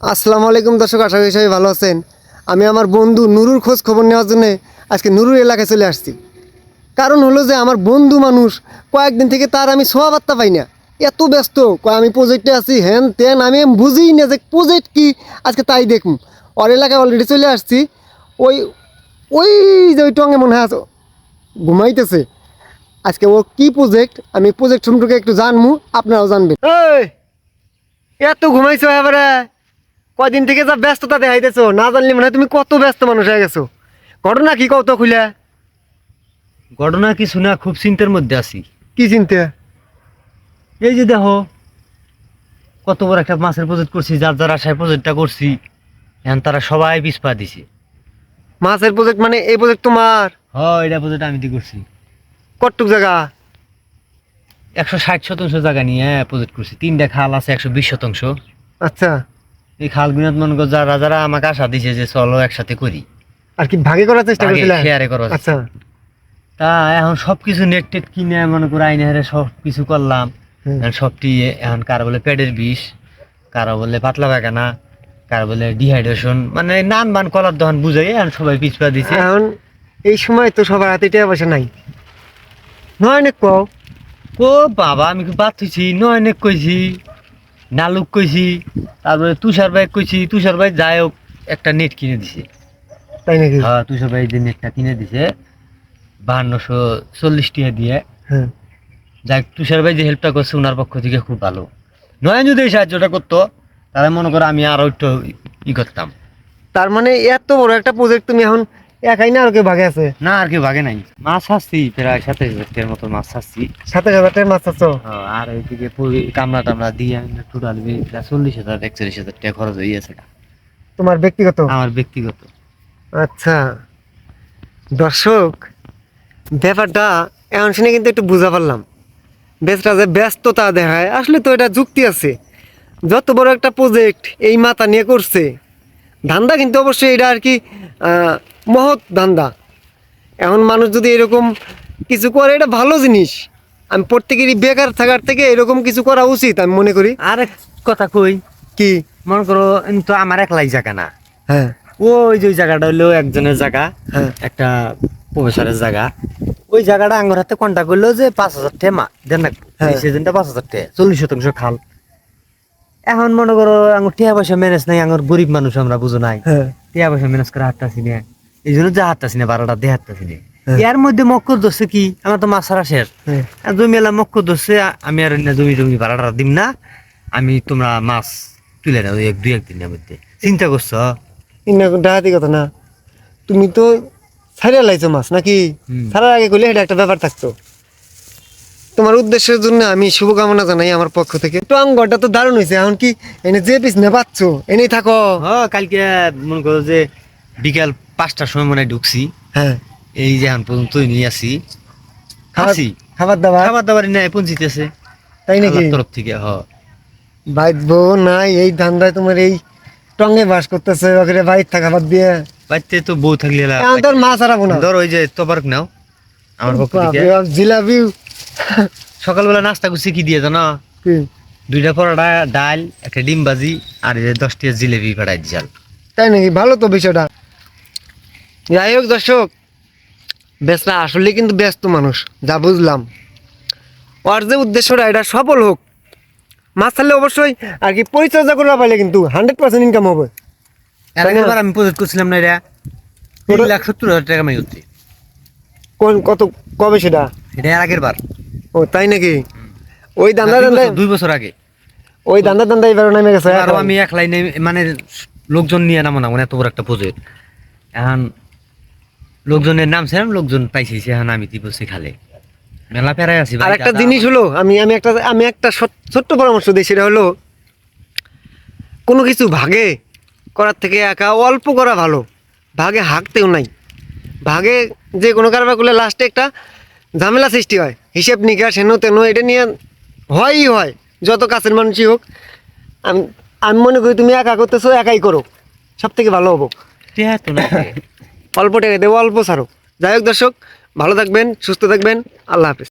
আসসালামু আলাইকুম দর্শক, আশা করি সবাই ভালো আছেন। আমি আমার বন্ধু নুরুর খোঁজ খবর নেওয়ার জন্য আজকে নুরুর এলাকায় চলে আসছি। কারণ হলো যে আমার বন্ধু মানুষ, কয়েকদিন থেকে তার আমি সোয়া বার্তা পাই না। এত ব্যস্ত, কয় আমি প্রজেক্টে আছি হ্যান তেন, আমি বুঝি না যে প্রজেক্ট কি, আজকে তাই দেখুন ওর এলাকায় অলরেডি চলে আসছি। ওই ওই যে ওই টঙ্গে মনে হয় ঘুমাইতেছে। আজকে ও কি প্রজেক্ট আমি প্রজেক্ট সম্পর্কে একটু জানব আপনারাও জানবেন। এত ঘুমাইছো এবারে? কয়দিন থেকে যা ব্যস্ততা দেখাইতেছো না জানলি মানে তুমি কত ব্যস্ত মানুষ হয়ে গেছো। ঘটনা কি কত খুলে? ঘটনা কিছু না খুব চিন্তার মধ্যে আছি। কি চিনতে? এই যে দেখো কত বড় একটা মাছের প্রজেক্ট করছি যার যার আশায় প্রজেক্টটা করছি এখন তারা সবাই পিছপা দিছে। মাছের প্রজেক্ট মানে এই প্রজেক্ট তোমার? হ এটা প্রজেক্ট আমি দিয়ে করছি। কটুক জায়গা? একশো ষাট শতাংশ জায়গা নিয়ে প্রজেক্ট করছি। তিনটা খাল আছে একশো বিশ শতাংশ। আচ্ছা। এই মনে করো যারা যারা আমাকে আশা দিছে যে চলো একসাথে করি। আর কি ভাগে করার চেষ্টা করার আচ্ছা। তা এখন নেট টেট কিনে মনে করো আইনে হারে সব কিছু করলাম সবটি এখন কারও বলে পেটের বিষ কারও বলে পাতলা পায়খানা কারও বলে ডিহাইড্রেশন মানে নান বান কলার দহন বুঝাই এখন সবাই পিছপা দিছে। এখন এই সময় তো সবার হাতে টাকা পয়সা নাই। নয় কও। ও বাবা আমি কি বাদ হইছি নয় নেক কইছি। নালুক কইছি তারপরে তুষার বাইক কইছি তুষার বাইক যাই হোক একটা নেট কিনে দিছে। তাই নাকি? হ্যাঁ তুষার বাইক যে নেটটা কিনে দিছে বাহান্নশো চল্লিশ টাকা দিয়ে। হ্যাঁ। যাক তুষার ভাই যে হেল্পটা করছে ওনার পক্ষ থেকে খুব ভালো। নয় যদি এই সাহায্যটা করতো তাহলে মনে করো আমি আরও একটু ই করতাম। তার মানে এত বড় একটা প্রজেক্ট তুমি এখন একাই না আর কেউ ভাগে আছে? না আর কি ভাগে নাই। মাছ আসছি প্রায় সাতাইশ হাজার মতো মাছ আসছি। সাতাশ হাজার টাকার মাছ চাচ্ছ আর এইদিকে পুরি- কামড়া টামড়া দিয়ে টোটাল চল্লিশ হাজার একচল্লিশ হাজার টাকা খরচ হয়ে গেছে তোমার ব্যক্তিগত? আমার ব্যক্তিগত। আচ্ছা। দর্শক ব্যাপারটা এমন শুনে কিন্তু একটু বুঝা পারলাম। বেশটা যে ব্যস্ততা দেখায় আসলে তো এটা যুক্তি আছে। যত বড় একটা প্রজেক্ট এই মাথা নিয়ে করছে ধান্দা কিন্তু অবশ্যই এটা আর কি মহৎ ধান্দা। এখন মানুষ যদি এরকম কিছু করে এটা ভালো জিনিস। আমি প্রত্যেকেরই বেকার থাকার থেকে এরকম কিছু করা উচিত আমি মনে করি। আর এক কথা কই? কি? মনে করো তো আমার একলাই জায়গা না। হ্যাঁ। ওই যে ওই জায়গাটা হলো একজনের জায়গা হ্যাঁ। একটা প্রফেসরের জায়গা। ওই জায়গাটা আঙ্গুর হাতে কন্ট্যাক্ট করল যে পাঁচ হাজার টাকা মা দেন না হ্যাঁ। সিজনটা পাঁচ হাজার টাকা চল্লিশ শতাংশ খাল। এখন মনে করো আঙ্গুর টিয়া পয়সা ম্যানেজ নাই আঙ্গুর গরিব মানুষ আমরা বুঝো নাই। হ্যাঁ। টিয়া পয়সা ম্যানেজ করে হাঁটতাছি না। এই জন্য যা বারোটা। এর মধ্যে মক্কর ধরছে কি? আমার তো মাছ ছাড়া শেষ। জমি এলা মক্কর আ- আমি আর জমি জমি দিম না। আমি তোমরা মাছ তুলে নাও এক দুই একদিনের মধ্যে। চিন্তা করছ? ডাহাতি কথা না। তুমি তো ছাড়িয়ে লাইছো মাছ নাকি। ছাড়ার আগে করলে এটা একটা ব্যাপার থাকতো। তোমার উদ্দেশ্যের জন্য আমি শুভকামনা জানাই আমার পক্ষ থেকে। টং ঘরটা তো দারুণ হয়েছে এখন কি এনে যে পিস না পাচ্ছ এনেই থাকো। হ্যাঁ কালকে মনে করো যে বিকাল পাঁচটার সময় মনে ঢুকছি। হ্যাঁ। এই যে এখন পর্যন্ত নিয়ে আসি। আসি খাবার দাবার খাবার দাবার নাই পৌঁছিতেছে তাই নাকি? তরফ থেকে হ। বাইত বউ নাই এই ধান্দায় তোমার এই টঙ্গে বাস করতেছে ওখানে বাইর থাকা বাদ দিয়ে। বাড়িতে তো বউ থাকলে এখন তোর মাছ না। ধর ওই যে তবারক নাও আমার পক্ষ থেকে। জিলাপি। সকালবেলা নাস্তা করছি কি দিয়ে জানো? দুইটা পরোটা ডাল একটা ডিম ভাজি আর দশটি জিলেবি পাঠাই দিছাল তাই নাকি? ভালো তো বিষয়টা। যাই হোক দর্শক বেসরা আসলে কিন্তু ব্যস্ত মানুষ যা বুঝলাম। ওর যে উদ্দেশ্যটা এটা সফল হোক। মাছ ছাড়লে অবশ্যই আর কি পরিচর্যা করে পারলে কিন্তু হান্ড্রেড পার্সেন্ট ইনকাম হবে। এর আগের আমি প্রজেক্ট করছিলাম না এটা। তিন লাখ সত্তর হাজার টাকা আমি করছি কোন কত কবে সেটা? এটা এর আগের বার। ও তাই নাকি? ওই দান্দা দুই দান্দায় দুই বছর আগে। ওই দান্দা দান্দা এবার নেমে গেছে আর আমি এক লাইনে মানে লোকজন নিয়ে নামো না মানে এত বড় একটা প্রজেক্ট এখন লোকজনের নাম ছিলাম লোকজন পাইছি এখন আমি বলছি খালে মেলা পেরাই আছি আর একটা জিনিস হলো আমি আমি একটা আমি একটা ছোট্ট পরামর্শ দিই সেটা হলো কোনো কিছু ভাগে করার থেকে একা অল্প করা ভালো। ভাগে হাঁকতেও নাই। ভাগে যে কোনো কারবার করলে লাস্টে একটা ঝামেলা সৃষ্টি হয়। হিসেব নিকাশ হেন তেন এটা নিয়ে হয়ই হয়। যত কাছের মানুষই হোক আমি আমি মনে করি তুমি একা করতেছো একাই করো। সব থেকে ভালো হব। অল্প টাকা দেবো অল্প ছাড়ো। যাই হোক দর্শক ভালো থাকবেন সুস্থ থাকবেন আল্লাহ হাফেজ।